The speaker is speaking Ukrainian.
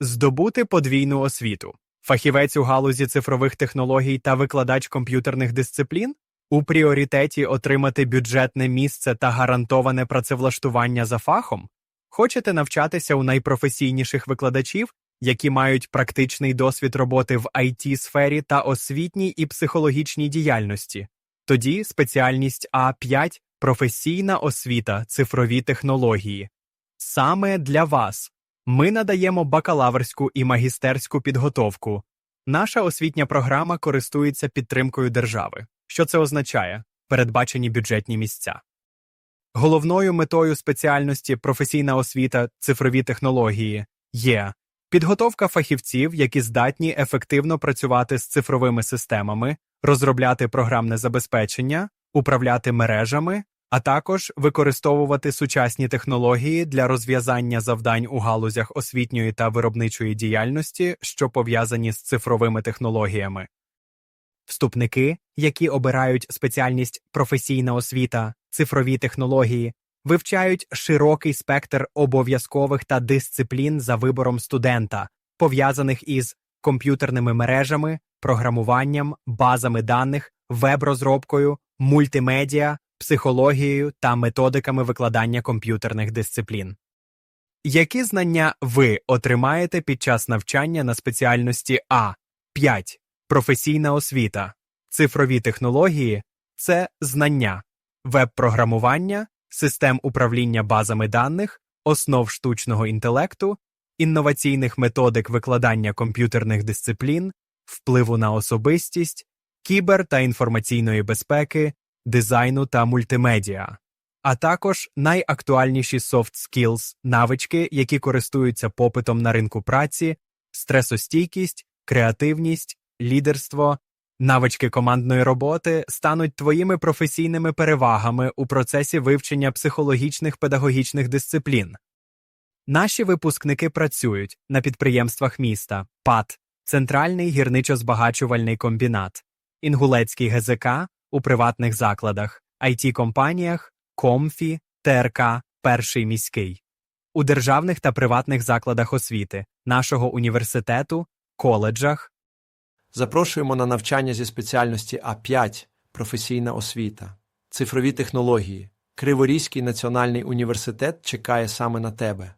Здобути подвійну освіту. Фахівець у галузі цифрових технологій та викладач комп'ютерних дисциплін. У пріоритеті отримати бюджетне місце та гарантоване працевлаштування за фахом. Хочете навчатися у найпрофесійніших викладачів, які мають практичний досвід роботи в it сфері та освітній і психологічній діяльності. Тоді спеціальність А5 професійна освіта, цифрові технології. Саме для вас ми надаємо бакалаврську і магістерську підготовку. Наша освітня програма користується підтримкою держави. Що це означає? Передбачені бюджетні місця. Головною метою спеціальності професійна освіта, цифрові технології є підготовка фахівців, які здатні ефективно працювати з цифровими системами, розробляти програмне забезпечення, управляти мережами, а також використовувати сучасні технології для розв'язання завдань у галузях освітньої та виробничої діяльності, що пов'язані з цифровими технологіями. Вступники, які обирають спеціальність професійна освіта, цифрові технології, вивчають широкий спектр обов'язкових та дисциплін за вибором студента, пов'язаних із комп'ютерними мережами, програмуванням, базами даних, веб-розробкою, мультимедіа, психологією та методиками викладання комп'ютерних дисциплін. Які знання ви отримаєте під час навчання на спеціальності А? 5. Професійна освіта, цифрові технології. Це знання, веб-програмування, систем управління базами даних, основ штучного інтелекту, інноваційних методик викладання комп'ютерних дисциплін, впливу на особистість, кібер та інформаційної безпеки, дизайну та мультимедіа, а також найактуальніші soft skills – навички, які користуються попитом на ринку праці, стресостійкість, креативність, лідерство, навички командної роботи стануть твоїми професійними перевагами у процесі вивчення психологічних педагогічних дисциплін. Наші випускники працюють на підприємствах міста. ПАТ, Центральний гірничо-збагачувальний комбінат, Інгулецький ГЗК у приватних закладах, IT-компаніях, Комфі, ТРК, Перший міський, у державних та приватних закладах освіти, нашого університету, коледжах, Запрошуємо на навчання зі спеціальності А5 професійна освіта, цифрові технології. Криворізький національний університет чекає саме на тебе.